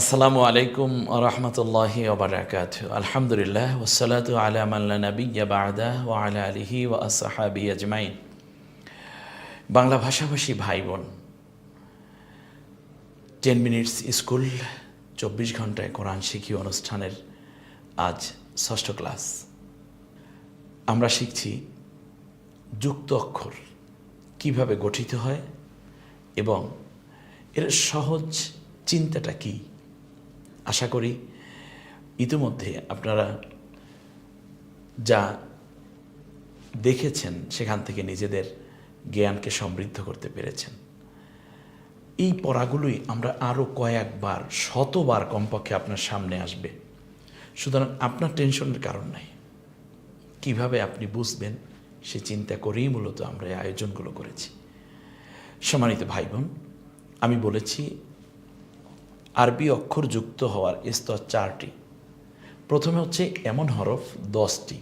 আসসালামু আলাইকুম রহমতুল্লাহি আলহামদুলিল্লাহ ওসালাত আলা মাল্লা নবী বাদা ও আলা আলিহি ও আসহাবি আজমাইন। বাংলা ভাষাভাষী ভাই বোন টেন মিনিটস স্কুল, চব্বিশ ঘন্টায় কোরআন শিখি অনুষ্ঠানের আজ ষষ্ঠ ক্লাস। আমরা শিখছি যুক্ত অক্ষর, কীভাবে গঠিত হয় এবং এর সহজ চিন্তাটা কী? আশা করি ইতিমধ্যে আপনারা যা দেখেছেন সেখান থেকে নিজেদের জ্ঞানকে সমৃদ্ধ করতে পেরেছেন। এই পড়াগুলোই আমরা আরও কয়েকবার, শতবার কমপক্ষে আপনার সামনে আসবে। সুতরাং আপনার টেনশনের কারণ নাই। কীভাবে আপনি বুঝবেন সে চিন্তা করেই মূলত আমরা এই আয়োজনগুলো করেছি। সম্মানিত ভাই বোন আমি বলেছি আরবি অক্ষর যুক্ত হওয়ার স্তর চারটি। প্রথমে হচ্ছে এমন হরফ দশটি,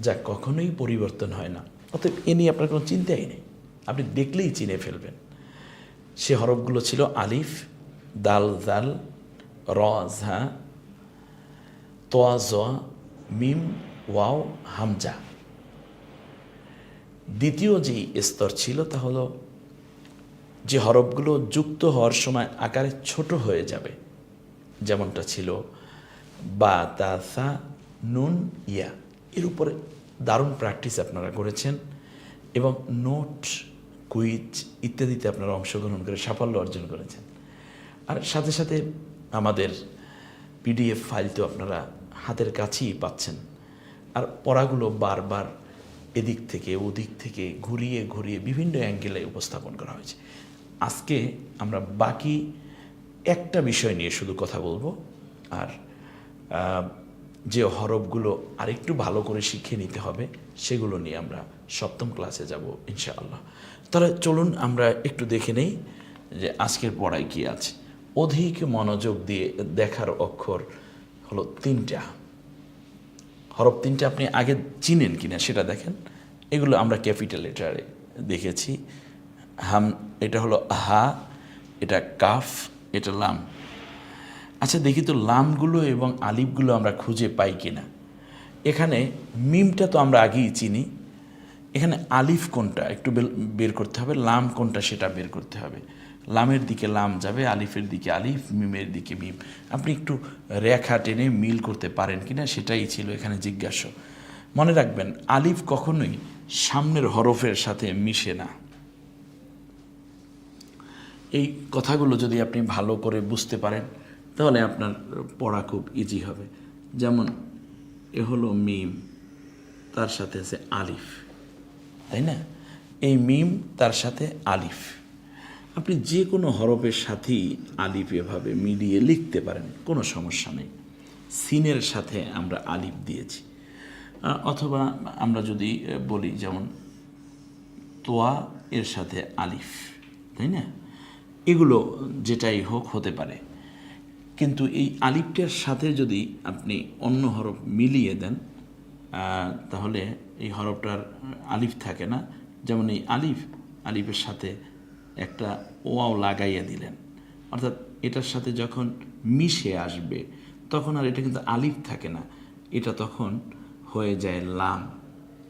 যা কখনোই পরিবর্তন হয় না। অতএব এ নিয়ে আপনার কোনো চিন্তাই নেই। আপনি দেখলেই চিনে ফেলবেন। সে হরফগুলো ছিল আলিফ, দাল দাল র, ঝা, তোয়া জোয়া মিম, ওয়াও, হামজা। দ্বিতীয় যে স্তর ছিল তা হলো যে হরফগুলো যুক্ত হওয়ার সময় আকারে ছোট হয়ে যাবে। যেমনটা ছিল বা, তা, সা, নুন, ইয়া। এর উপরে দারুণ প্র্যাকটিস আপনারা করেছেন এবং নোট, কুইজ ইত্যাদিতে আপনারা অংশগ্রহণ করে সাফল্য অর্জন করেছেন। আর সাথে সাথে আমাদের পিডিএফ ফাইল তো আপনারা হাতের কাছেই পাচ্ছেন। আর পড়াগুলো বারবার এদিক থেকে ওদিক থেকে ঘুরিয়ে ঘুরিয়ে বিভিন্ন অ্যাঙ্গেলে উপস্থাপন করা হয়েছে। আজকে আমরা বাকি একটা বিষয় নিয়ে শুধু কথা বলব, আর যে হরফগুলো আরেকটু ভালো করে শিখে নিতে হবে, সেগুলো নিয়ে আমরা সপ্তম ক্লাসে যাব ইনশাআল্লাহ। তাহলে চলুন আমরা একটু দেখে নেই যে আজকের পড়ায় কি আছে। অধিক মনোযোগ দিয়ে দেখার অক্ষর হলো তিনটা। হরফ তিনটা আপনি আগে চিনেন কিনা সেটা দেখেন। এগুলো আমরা ক্যাপিটাল লেটারে দেখেছি। হাম, এটা হলো হা, এটা কাফ, এটা লাম। আচ্ছা দেখি তো লামগুলো এবং আলিফগুলো আমরা খুঁজে পাই কিনা। এখানে মিমটা তো আমরা আগেই চিনি। এখানে আলিফ কোনটা? একটু বের করতে হবে। লাম কোনটা সেটা বের করতে হবে। লামের দিকে লাম যাবে, আলিফের দিকে আলিফ, মিমের দিকে মিম। আপনি একটু রেখা টেনে মিল করতে পারেন কিনা সেটাই ছিল এখানে জিজ্ঞাসা। মনে রাখবেন, আলিফ কখনোই সামনের হরফের সাথে মিশে না। এই কথাগুলো যদি আপনি ভালো করে বুঝতে পারেন, তাহলে আপনার পড়া খুব ইজি হবে। যেমন, এ হলো মিম, তার সাথে আছে আলিফ। তাই না? এই মিম, তার সাথে আলিফ। আপনি যে কোনো হরফের সাথেই আলিফ এভাবে মিলিয়ে লিখতে পারেন, কোনো সমস্যা নেই। সিনের সাথে আমরা আলিফ দিয়েছি। অথবা আমরা যদি বলি যেমন, তোয়া এর সাথে আলিফ। তাই না? এগুলো যেটাই হোক হতে পারে। কিন্তু এই আলিফটার সাথে যদি আপনি অন্য হরফ মিলিয়ে দেন তাহলে এই হরফটার আলিফ থাকে না। যেমন এই আলিফ, আলিফের সাথে একটা ওয়াও লাগাইয়া দিলেন। অর্থাৎ এটার সাথে যখন মিশে আসবে, তখন আর এটা কিন্তু আলিফ থাকে না। এটা তখন হয়ে যায় লাম।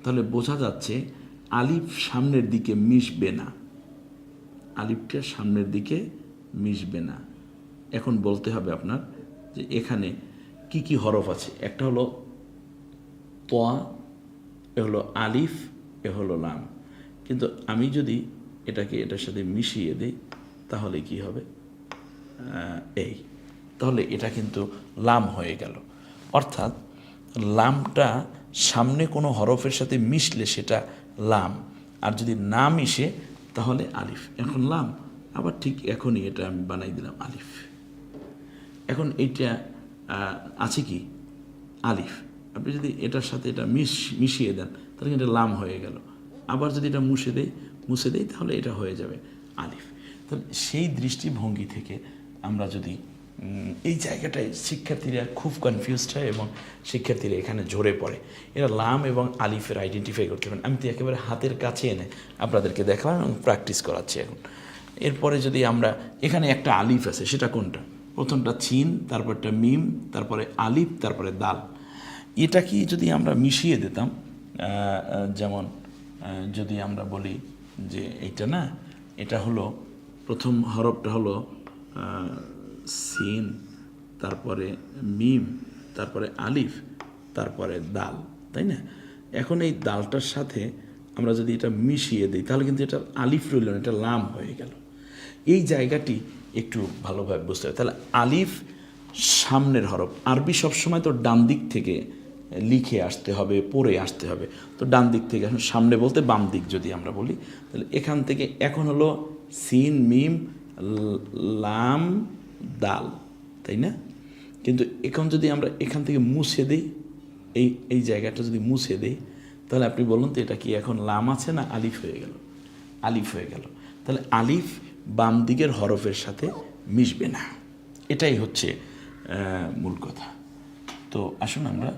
তাহলে বোঝা যাচ্ছে আলিফ সামনের দিকে মিশবে না। আলিফটা সামনের দিকে মিশবে না। এখন বলতে হবে আপনার যে এখানে কি কি হরফ আছে? একটা হলো তোয়া এ হলো আলিফ, এ হলো লাম। কিন্তু আমি যদি এটাকে এটার সাথে মিশিয়ে দিই, তাহলে কি হবে? এই। তাহলে এটা কিন্তু লাম হয়ে গেল। অর্থাৎ লামটা সামনে কোনো হরফের সাথে মিশলে সেটা লাম। আর যদি না মিশে তাহলে আলিফ। এখন লাম, আবার ঠিক এখনই এটা আমি বানাই দিলাম আলিফ। এখন এইটা আছে কি? আলিফ। আপনি যদি এটার সাথে এটা মিশ, মিশিয়ে দেন, তাহলে কিন্তু এটা লাম হয়ে গেল। আবার যদি এটা মুছে দেয় মুছে দেয় তাহলে এটা হয়ে যাবে আলিফ। তাহলে সেই দৃষ্টিভঙ্গি থেকে আমরা যদি এই জায়গাটায় শিক্ষার্থীরা খুব কনফিউজড হয় এবং শিক্ষার্থীরা এখানে ঝরে পড়ে। এরা লাম এবং আলিফের আইডেন্টিফাই করতে পারেন আমি তো একেবারে হাতের কাছে এনে আপনাদেরকে দেখালাম এবং প্র্যাকটিস করাচ্ছি এখন। এরপরে যদি আমরা, এখানে একটা আলিফ আছে, সেটা কোনটা? প্রথমটা চিন, তারপরটা মিম, তারপরে আলিফ, তারপরে দাল। এটা কি যদি আমরা মিশিয়ে দিতাম যেমন যদি আমরা বলি যে এইটা না, এটা হলো, প্রথম হরফটা হলো সিন, তারপরে মিম, তারপরে আলিফ, তারপরে দাল, তাই না? এখন এই দালটার সাথে আমরা যদি এটা মিশিয়ে দিই, তাহলে কিন্তু এটা আলিফ রইল না, এটা লাম হয়ে গেল। এই জায়গাটি একটু ভালোভাবে বুঝতে হবে। তাহলে আলিফ সামনের হরফ, আরবি সবসময় তো ডান দিক থেকে লিখে আসতে হবে, পড়ে আসতে হবে। তো ডান দিক থেকে এখন সামনে বলতে বাম দিক যদি আমরা বলি, তাহলে এখান থেকে এখন হলো সিন, মিম লাম দাল তাই না? কিন্তু এখন যদি আমরা এখান থেকে মুছে দিই, এই এই জায়গাটা যদি মুছে দিই, তাহলে আপনি বলুন তো এটা কি এখন লাম আছে না আলিফ হয়ে গেল? আলিফ হয়ে গেল। তাহলে আলিফ বাম দিকের হরফের সাথে মিশবে না। এটাই হচ্ছে মূল কথা। তো আসুন আমরা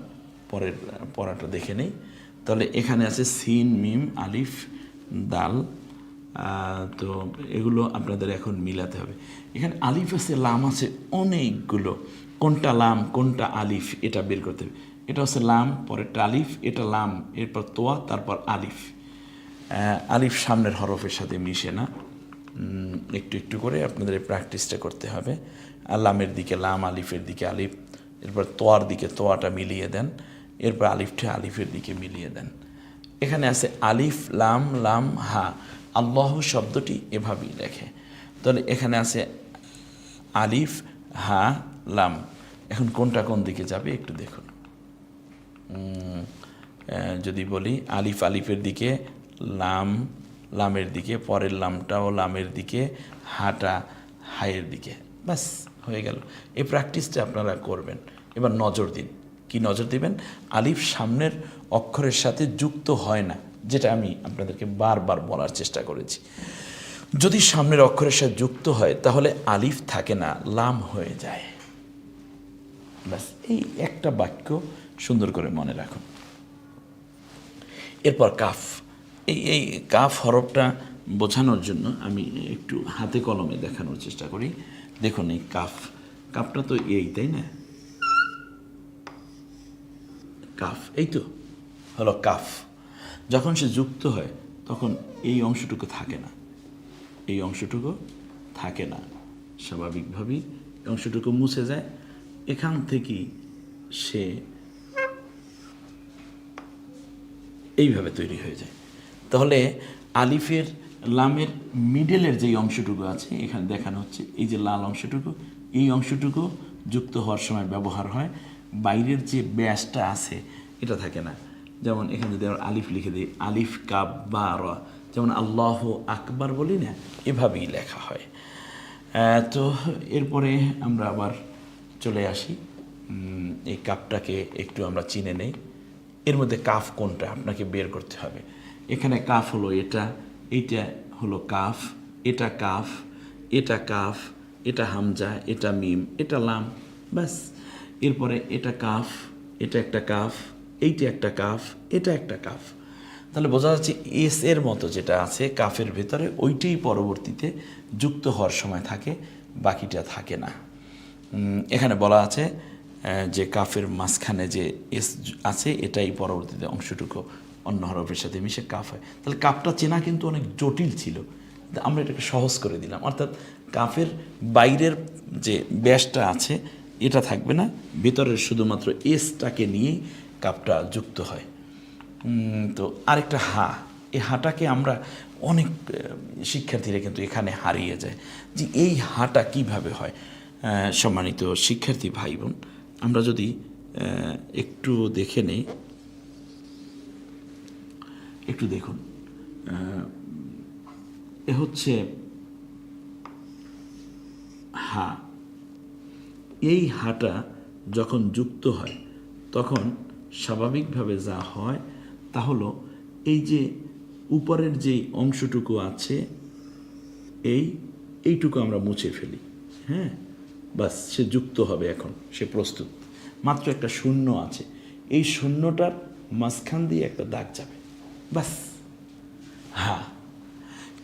পরের, পড়াটা দেখে নেই। তাহলে এখানে আছে সিন, মিম, আলিফ দাল তো এগুলো আপনাদের এখন মিলাতে হবে। এখানে আলিফ আছে, লাম আছে, অনেকগুলো। কোনটা লাম, কোনটা আলিফ, এটা বের করতে হবে। এটা হচ্ছে লাম, পরেরটা আলিফ, এটা লাম, এরপর তোয়া, তারপর আলিফ। আলিফ সামনের হরফের সাথে মিশে না। একটু একটু করে আপনাদের প্র্যাকটিসটা করতে হবে। আর লামের দিকে লাম, আলিফের দিকে আলিফ, এরপর তোয়ার দিকে তোয়াটা মিলিয়ে দেন। এরপর আলিফটা আলিফের দিকে মিলিয়ে দেন। এখানে আছে আলিফ, লাম লাম, হা। আল্লাহ শব্দটি এভাবেই লেখে। তাহলে এখানে আছে আলিফ, হা, লাম। এখন কোনটা কোন দিকে যাবে একটু দেখুন। যদি বলি আলিফ আলিফের দিকে, লাম লামের দিকে, পরের লামটাও লামের দিকে, হাটা হায়ের দিকে। ব্যাস, হয়ে গেল। এই প্র্যাকটিসটা আপনারা করবেন। এবার নজর দিন। কি নজর দিবেন? আলিফ সামনের অক্ষরের সাথে যুক্ত হয় না। যেটা আমি আপনাদেরকে বারবার বলার চেষ্টা করেছি। যদি সামনের অক্ষরের সাথে যুক্ত হয়, তাহলে আলিফ থাকে না, লাম হয়ে যায়। ব্যাস, এই একটা বাক্য সুন্দর করে মনে রাখুন। এরপর কাফ। এই এই কাফ হরফটা বোঝানোর জন্য আমি একটু হাতে কলমে দেখানোর চেষ্টা করি। দেখুন এই কাফ। কাফটা তো এই, তাই না? কাফ, এই তো, হলো কাফ। যখন সে যুক্ত হয়, তখন এই অংশটুকু থাকে না। এই অংশটুকু থাকে না। স্বাভাবিকভাবেই অংশটুকু মুছে যায়। এখান থেকেই সে এইভাবে তৈরি হয়ে যায়। তাহলে আলিফের লামের মিডলের যেই অংশটুকু আছে, এখানে দেখানো হচ্ছে এই যে লাল অংশটুকু, এই অংশটুকু যুক্ত হওয়ার সময় ব্যবহার হয়। বাইরের যে ব্যাসটা আছে, এটা থাকে না। যেমন এখানে যদি আমরা আলিফ লিখে দিই, আলিফ, কাব, বা, র। যেমন আল্লাহ আকবার বলি না, এভাবেই লেখা হয়। তো এরপরে আমরা আবার চলে আসি। এই কাপটাকে একটু আমরা চিনে নেই। এর মধ্যে কাফ কোনটা, আপনাকে বের করতে হবে। এখানে কাফ হলো এটা, এইটা হলো কাফ, এটা কাফ এটা কাফ, এটা হামজা, এটা মিম, এটা লাম, ব্যাস। এরপরে এটা কাফ, এটা একটা কাফ এইটা একটা কাফ, এটা একটা কাফ। তাহলে বোঝা যাচ্ছে এস এর মতো যেটা আছে, কাফের ভেতরে ওইটাই পরবর্তীতে যুক্ত হওয়ার সময় থাকে, বাকিটা থাকে না। এখানে বলা আছে যে কাফের মাঝখানে যে এস আছে, এটাই পরবর্তীতে অংশটুকু অন্য হরফের সাথে মিশে কাফ হয়। তাহলে কাফটা চেনা কিন্তু অনেক জটিল ছিল। আমরা এটাকে সহজ করে দিলাম। অর্থাৎ কাফের বাইরের যে ব্যাসটা আছে, এটা থাকবে না। ভেতরের শুধুমাত্র এসটাকে নিয়েই কাপটা যুক্ত হয়। তো আরেকটা হা, এই হাটাকে আমরা অনেক শিক্ষার্থীরা কিন্তু এখানে হারিয়ে যায়। যে এই হাটা কীভাবে হয়? সম্মানিত শিক্ষার্থী ভাই বোন আমরা যদি একটু দেখে নেই। একটু দেখুন। এ হচ্ছে হা। এই হাটা যখন যুক্ত হয়, তখন স্বাভাবিকভাবে যা হয় তা হলো এই যে উপরের যে অংশটুকু আছে, এই, এইটুকু আমরা মুছে ফেলি। হ্যাঁ? বাস, সে যুক্ত হবে এখন, সে প্রস্তুত। মাত্র একটা শূন্য আছে। এই শূন্যটার মাঝখান দিয়ে একটা দাগ যাবে। বাস। হ্যাঁ।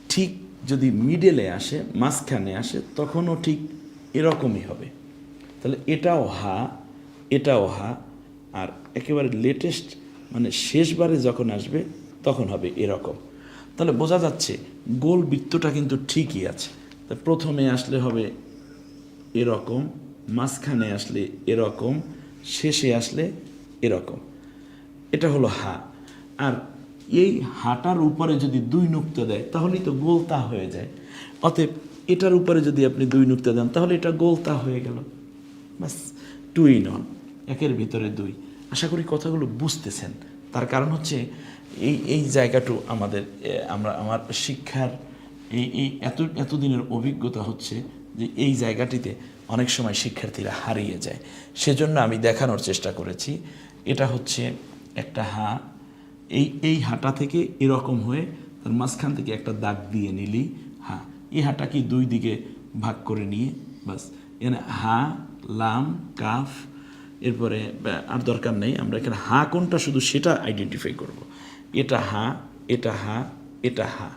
ঠিক যদি মিডলে আসে, মাঝখানে আসে, তখনও ঠিক এরকমই হবে। তাহলে এটাও হা এটাও হা আর একেবারে লেটেস্ট মানে শেষবারে যখন আসবে, তখন হবে এরকম। তাহলে বোঝা যাচ্ছে গোল বৃত্তটা কিন্তু ঠিকই আছে। তা প্রথমে আসলে হবে এরকম, মাঝখানে আসলে এরকম, শেষে আসলে এরকম। এটা হলো হা। আর এই হাটার উপরে যদি দুই নুক্তা দেয়, তাহলেই তো গোলতা হয়ে যায়। অতএব এটার উপরে যদি আপনি দুই নুক্তা দেন, তাহলে এটা গোলতা হয়ে গেল। বাস টু ইন অন একের ভিতরে দুই। আশা করি কথাগুলো বুঝতেছেন। তার কারণ হচ্ছে এই এই জায়গাটু আমাদের আমরা, আমার শিক্ষার এই এই এত, এতদিনের অভিজ্ঞতা হচ্ছে যে এই জায়গাটিতে অনেক সময় শিক্ষার্থীরা হারিয়ে যায়। সেজন্য আমি দেখানোর চেষ্টা করেছি। এটা হচ্ছে একটা হা। এই এই হাঁটা থেকে এরকম হয়ে তার মাঝখান থেকে একটা দাগ দিয়ে নিলি। হা, এই হাঁটা কি দুই দিকে ভাগ করে নিয়ে, বাস। এখানে হা, লাম, কাফ এরপরে আর দরকার নেই, আমরা এখানে হা কোনটা, শুধু সেটা আইডেন্টিফাই করব। এটা হা এটা হা এটা হা।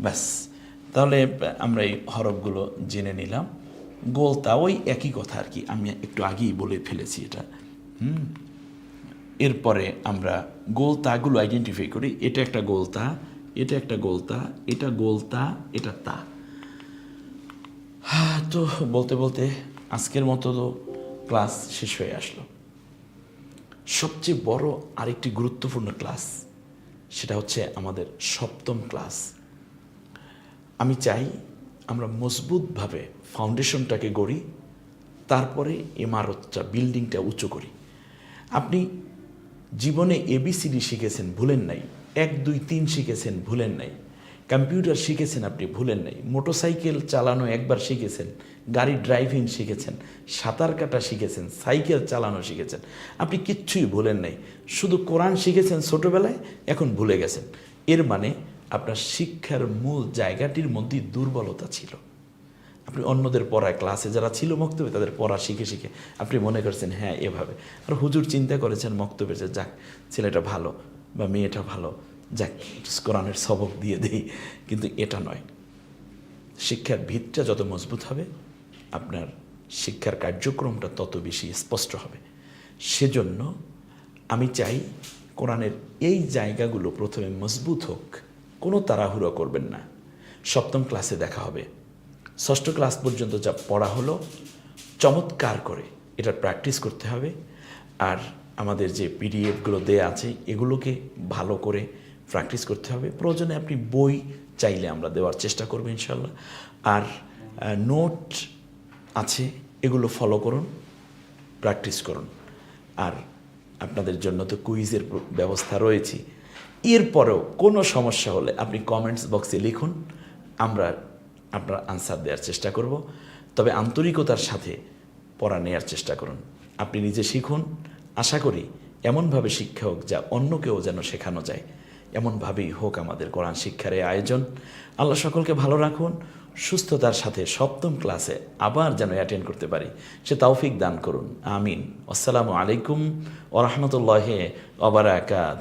ব্যাস। তাহলে, আমরা এই হরফগুলো জেনে নিলাম। গোলতা ওই একই কথা আর কি, আমি একটু আগেই বলে ফেলেছি এটা। হুম? এরপরে আমরা গোলতাগুলো আইডেন্টিফাই করি। এটা একটা গোলতা, এটা একটা গোলতা, এটা গোলতা, এটা তা। হ্যাঁ তো বলতে বলতে আজকের মতো তো ক্লাস শেষ হয়ে আসলো। সবচেয়ে বড় আরেকটি গুরুত্বপূর্ণ ক্লাস, সেটা হচ্ছে আমাদের সপ্তম ক্লাস। আমি চাই আমরা মজবুতভাবে ফাউন্ডেশনটাকে গড়ি, তারপরে ইমারতটা, বিল্ডিংটা উঁচু করি। আপনি জীবনে এবিসিডি শিখেছেন, ভুলেন নাই। এক, দুই, তিন শিখেছেন, ভুলেন নাই। কম্পিউটার শিখেছেন আপনি, ভুলেন নাই। মোটরসাইকেল চালানো একবার শিখেছেন, গাড়ি ড্রাইভিং শিখেছেন, সাঁতার কাটা শিখেছেন, সাইকেল চালানো শিখেছেন। আপনি কিচ্ছুই ভুলেন নাই। শুধু কোরআন শিখেছেন ছোটোবেলায়, এখন ভুলে গেছেন। এর মানে আপনার শিক্ষার মূল জায়গাটির মধ্যেই দুর্বলতা ছিল। আপনি অন্যদের পড়ায় ক্লাসে যারা ছিল মক্তবে, তাদের পড়া শিখে শিখে আপনি মনে করছেন হ্যাঁ এভাবে। আর হুজুর চিন্তা করেছেন মক্তবে যে, যাক, ছেলেটা ভালো বা মেয়েটা ভালো যাক কোরআনের সবক দিয়ে দেই, কিন্তু এটা নয়। শিক্ষার ভিতটা যত মজবুত হবে, আপনার শিক্ষার কার্যক্রমটা তত বেশি স্পষ্ট হবে। সেজন্য আমি চাই কোরআনের এই জায়গাগুলো প্রথমে মজবুত হোক, কোনো তাড়াহুড়ো করবেন না। সপ্তম ক্লাসে দেখা হবে। ষষ্ঠ ক্লাস পর্যন্ত যা পড়া হলো, চমৎকার করে এটা প্র্যাকটিস করতে হবে। আর আমাদের যে পিডিএফগুলো দেয়া আছে, এগুলোকে ভালো করে প্র্যাকটিস করতে হবে। প্রয়োজনে আপনি বই চাইলে আমরা দেওয়ার চেষ্টা করব ইনশাল্লাহ আর নোট আছে, এগুলো ফলো করুন প্র্যাকটিস করুন। আর আপনাদের জন্য তো কুইজের ব্যবস্থা রয়েছে। এরপরেও কোনো সমস্যা হলে আপনি কমেন্টস বক্সে লিখুন, আমরা আপনার আনসার দেওয়ার চেষ্টা করব। তবে আন্তরিকতার সাথে পড়া নেওয়ার চেষ্টা করুন। আপনি নিজে শিখুন। আশা করি এমনভাবে শিক্ষা হোক যা অন্যকেও যেন শেখানো যায় এমনভাবেই হোক আমাদের কোরআন শিক্ষার এই আয়োজন। আল্লাহ সকলকে ভালো রাখুন, সুস্থতার সাথে সপ্তম ক্লাসে আবার যেন অ্যাটেন্ড করতে পারি। সে তৌফিক দান করুন। আমিন। আসসালামু আলাইকুম ওরহমতুল্লাহ ওবরাকাত